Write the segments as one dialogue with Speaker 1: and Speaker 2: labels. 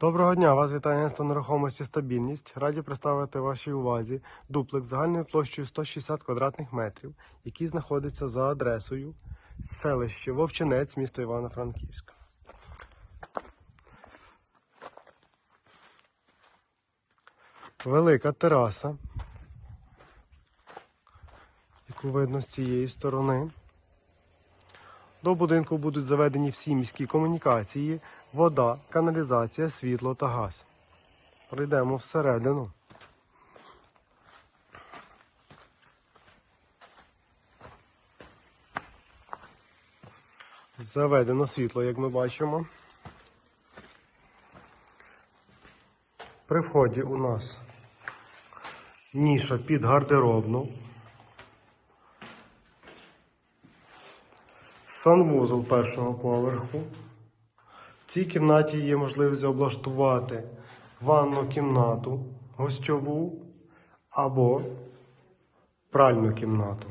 Speaker 1: Доброго дня, вас вітає агентство нерухомості стабільність. Раді представити вашій увазі дуплекс загальною площею 160 квадратних метрів, який знаходиться за адресою селище Вовчинець, місто Івано-Франківськ. Велика тераса, яку видно з цієї сторони. До будинку будуть заведені всі міські комунікації, вода, каналізація, світло та газ. Прийдемо всередину. Заведено світло, як ми бачимо. При вході у нас ніша під гардеробну. Санвузол першого поверху. В цій кімнаті є можливість облаштувати ванну кімнату, гостьову або пральну кімнату.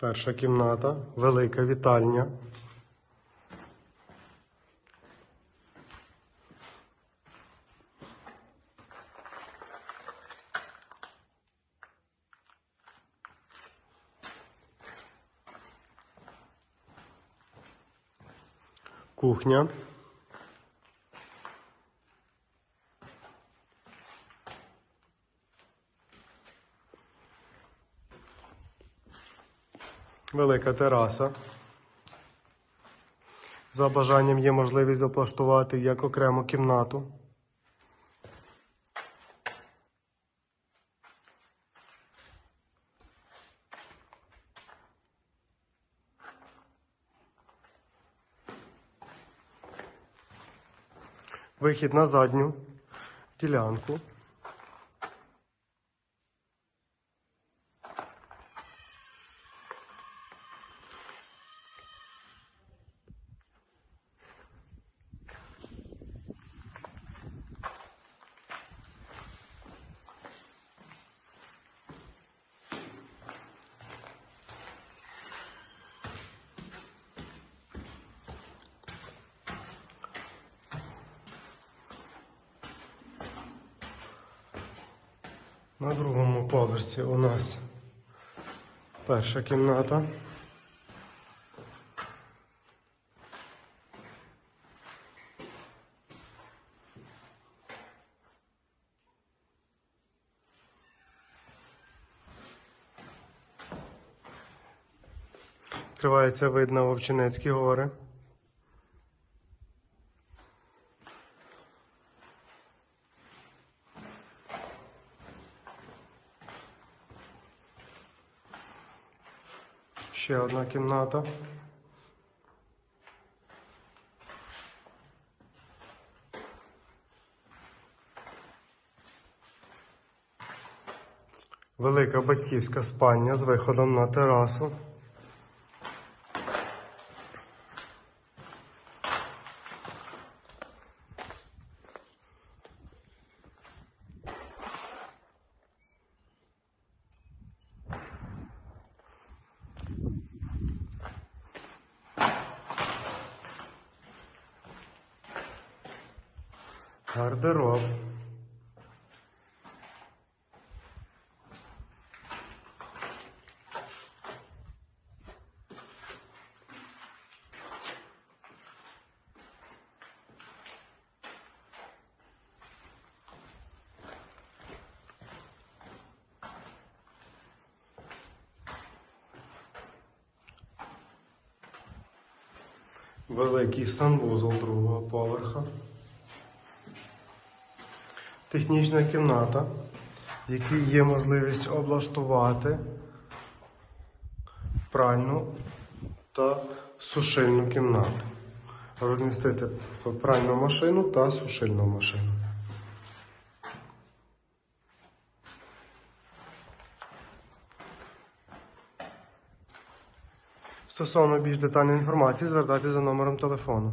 Speaker 1: Перша кімната, велика вітальня. Кухня. Велика тераса. За бажанням є можливість облаштувати як окрему кімнату. Вихід на задню ділянку. На другому поверсі у нас перша кімната. Відкривається вид на Вовчинецькі гори. Ще одна кімната. Велика батьківська спальня з виходом на терасу. Гардероб. Великий санвузол другого поверха. Технічна кімната, в якій є можливість облаштувати пральну та сушильну кімнату. Розмістити пральну машину та сушильну машину. Стосовно більш детальної інформації, звертайтеся за номером телефону.